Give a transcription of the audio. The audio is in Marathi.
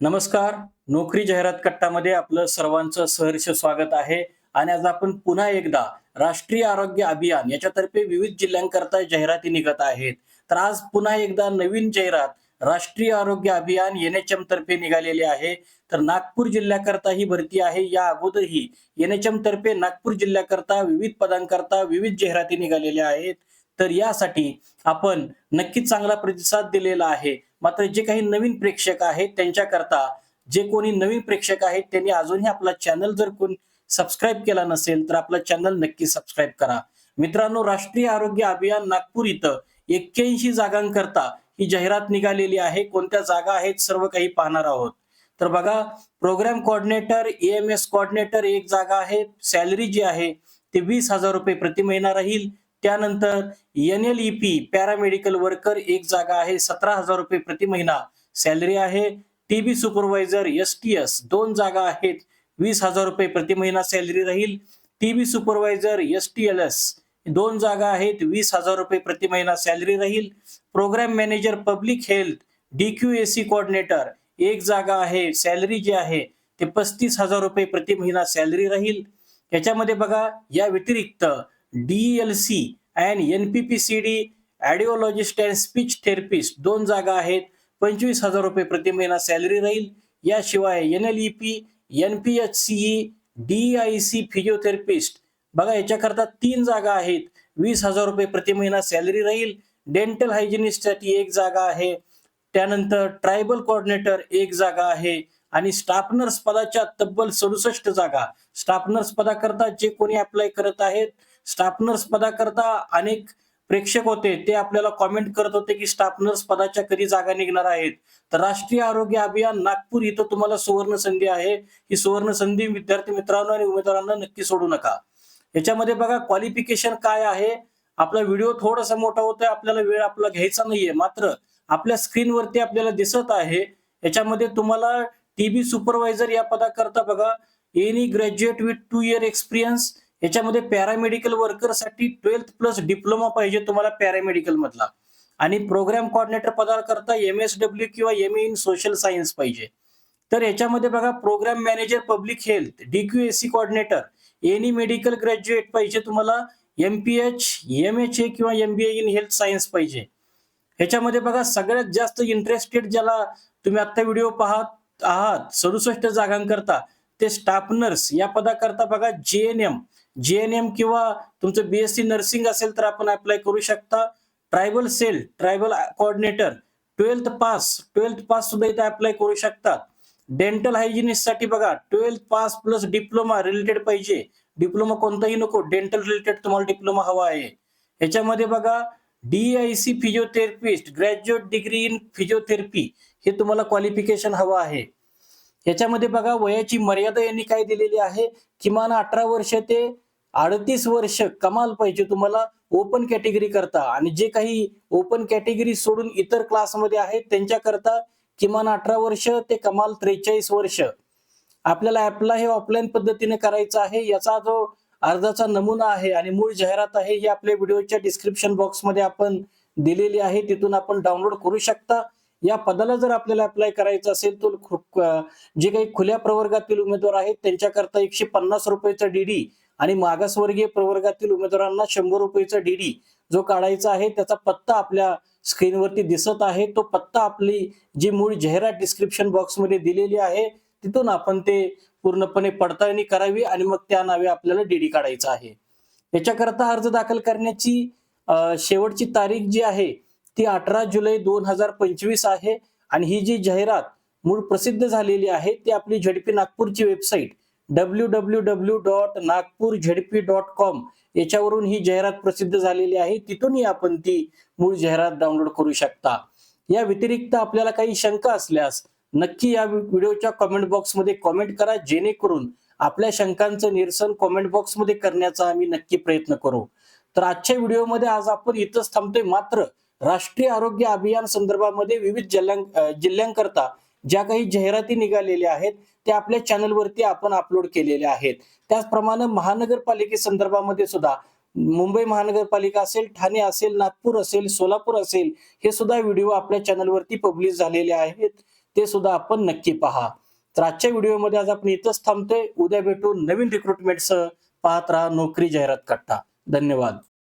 नमस्कार. नोकरी जाहिरात कट्टामध्ये आपलं सर्वांचं सहर्ष स्वागत आहे. आणि आज आपण पुन्हा एकदा राष्ट्रीय आरोग्य अभियान याच्यातर्फे विविध जिल्ह्यांकरता जाहिराती निघत आहेत. तर आज पुन्हा एकदा नवीन जाहिरात राष्ट्रीय आरोग्य अभियान एनएचएम तर्फे निघालेले आहे. तर नागपूर जिल्ह्याकरता ही भरती आहे. या अगोदरही एनएचएम तर्फे नागपूर जिल्ह्याकरता विविध पदांकरता विविध जाहिराती निघालेल्या आहेत. तर यासाठी आपण नक्कीच चांगला प्रतिसाद दिलेला आहे. मात्र जे काही नवीन प्रेक्षक आहेत त्यांच्याकरता जे कोणी नवीन प्रेक्षक आहेत त्यांनी अजूनही आपला चॅनल जर कोणी सबस्क्राईब केला नसेल तर आपला चॅनल नक्की सबस्क्राईब करा. मित्रांनो राष्ट्रीय आरोग्य अभियान नागपूर इथं एक्क्याऐंशी जागांकरता ही जाहिरात निघालेली आहे. कोणत्या जागा आहेत सर्व काही पाहणार आहोत. तर बघा program coordinator M S coordinator एक जागा आहे. सॅलरी जी आहे ते वीस हजार रुपये प्रति महिना राहील. त्यानंतर N L E P paramedical worker एक जागा आहे सतरा हजार रुपये प्रति महिना सॅलरी आहे. TB supervisor S T S दोन जागा आहेत वीस हजार रुपये प्रति महिना सॅलरी राहील. TB supervisor S T L S दोन जागा आहेत वीस हजार रुपये प्रति महिना सॅलरी राहील. Programme manager public health D Q S C coordinator एक जागा आहे सॅलरी जी आहे ते पस्तीस हजार रुपये प्रति महिना सॅलरी राहील. याच्यामध्ये बघा या व्यतिरिक्त D C and N P P C D audiologist and speech therapist दोन जागा आहेत. पंचवीस हजार रुपये प्रति महिना सॅलरी राहील. याशिवाय N L E P N P H C E D I C physiotherapist बघा याच्याकरता तीन जागा आहेत. वीस हजार रुपये प्रति महिना सॅलरी राहील. डेंटल हायजिनिस्टसाठी एक जागा आहे. त्यानंतर ट्रायबल कोऑर्डिनेटर एक जागा आहे. आणि स्टाफ नर्स पदाच्या तब्बल सदुसष्ट जागा. स्टाफ नर्स पदाकरता जे कोणी अप्लाय करत आहेत स्टाफ नर्स पदाकरता अनेक प्रेक्षक होते ते आपल्याला कॉमेंट करत होते की स्टाफ नर्स पदाच्या कधी जागा निघणार आहेत. तर राष्ट्रीय आरोग्य अभियान नागपूर इथं तुम्हाला सुवर्ण संधी आहे. ही सुवर्ण संधी विद्यार्थी मित्रांनो आणि उमेदवारांना नक्की सोडू नका. याच्यामध्ये बघा क्वालिफिकेशन काय आहे? आपला व्हिडिओ थोडासा मोठा होतोय आपल्याला वेळ आपला घ्यायचा नाहीये. मात्र आपल्या स्क्रीनवरती आपल्याला दिसत आहे. याच्यामध्ये तुम्हाला टीबी सुपरवायझर या पदाकरता बघा any graduate with two year experience याच्यामध्ये पॅरामेडिकल वर्करसाठी ट्वेल्थ प्लस डिप्लोमा पाहिजे तुम्हाला पॅरामेडिकल मधला. आणि प्रोग्राम कोऑर्डिनेटर पदाकरता एम एस डब्ल्यू किंवा एम इन सोशल सायन्स पाहिजे. तर याच्यामध्ये बघा programme manager public health D Q S C any medical graduate पाहिजे तुम्हाला M P H M H A किंवा M B A in health science पाहिजे. ह्याच्यामध्ये बघा सगळ्यात जास्त इंटरेस्टेड ज्याला तुम्ही आता व्हिडिओ पाहत आहात सदुसष्ट जागांकरता ते स्टाफ नर्स या पदाकरता बघा J N M J N M किंवा तुमचं बीएससी नर्सिंग असेल तर आपण अप्लाय करू शकता. Tribal cell tribal coordinator twelfth pass twelfth pass सुद्धा इथे अप्लाय करू शकतात डेंटल हायजिनिस्टसाठी बघा twelfth pass plus diploma related पाहिजे. डिप्लोमा कोणताही नको डेंटल रिलेटेड तुम्हाला डिप्लोमा हवा आहे. ह्याच्यामध्ये बघा D I C physiotherapist graduate degree in physiotherapy हे तुम्हाला क्वालिफिकेशन हवं आहे. याच्यामध्ये बघा वयाची मर्यादा यांनी काय दिलेली आहे? किमान अठरा वर्ष ते अडतीस वर्ष कमाल पाहिजे तुम्हाला ओपन कॅटेगरी करता. आणि जे काही ओपन कॅटेगरी सोडून इतर क्लासमध्ये आहेत त्यांच्याकरता किमान अठरा वर्ष ते कमाल त्रेचाळीस वर्ष आपल्याला अप्लाय हे ऑफलाईन पद्धतीने करायचं आहे. याचा जो अर्जाचा नमुना आहे आणि मूळ जाहिरात आहे ही आपल्या व्हिडिओच्या डिस्क्रिप्शन बॉक्समध्ये आपण दिलेली आहे. तिथून आपण डाउनलोड करू शकता. या पदाला जर आपल्याला अप्लाय करायचं असेल तर जे काही खुल्या प्रवर्गातील उमेदवार आहेत त्यांच्याकरता एकशे पन्नास रुपयाचा डीडी आणि मागासवर्गीय प्रवर्गातील उमेदवारांना शंभर रुपयेचा डीडी जो काढायचा आहे त्याचा पत्ता आपल्या स्क्रीनवरती दिसत आहे. तो पत्ता आपली जी मूळ जाहिरात डिस्क्रिप्शन बॉक्समध्ये दिलेली आहे तिथून आपण ते पूर्णपणे पडताळणी करावी आणि मग त्या नावे आपल्याला डीडी काढायचा आहे. याच्याकरता अर्ज दाखल करण्याची शेवटची तारीख जी आहे ती अठरा जुलै दोन हजार पंचवीस आहे. आणि ही जी जाहिरात मूळ प्रसिद्ध झालेली आहे ती आपली झडपी नागपूरची website W W W dot Nagpur ZP dot com याच्यावरून ही जाहिरात प्रसिद्ध झालेली आहे. तिथूनही आपण ती मूळ जाहिरात डाउनलोड करू शकता. या व्यतिरिक्त आपल्याला काही शंका असल्यास नक्की या व्हिडिओच्या कॉमेंट बॉक्समध्ये कॉमेंट करा. जेणेकरून आपल्या शंकांचं निरसन कॉमेंट बॉक्समध्ये करण्याचा आम्ही नक्की प्रयत्न करू. तर आजच्या व्हिडिओमध्ये आज आपण इथंच थांबतोय. मात्र राष्ट्रीय आरोग्य अभियान संदर्भामध्ये विविध जिल्ह्यां जिल्ह्यांकरता ज्या काही जाहिराती निघालेल्या आहेत त्या आपल्या चॅनलवरती आपण अपलोड केलेल्या आहेत. त्याचप्रमाणे महानगरपालिकेसंदर्भामध्ये सुद्धा मुंबई महानगरपालिका असेल ठाणे असेल नागपूर असेल सोलापूर असेल हे सुद्धा व्हिडिओ आपल्या चॅनलवरती पब्लिश झालेले आहेत. ते सुद्धा आपण नक्की पहा. तर आजच्या व्हिडिओमध्ये आज आपण इथंच थांबतोय. उद्या भेटू नवीन रिक्रुटमेंटसह पाहत राहा नोकरी जाहिरात कट्टा. धन्यवाद.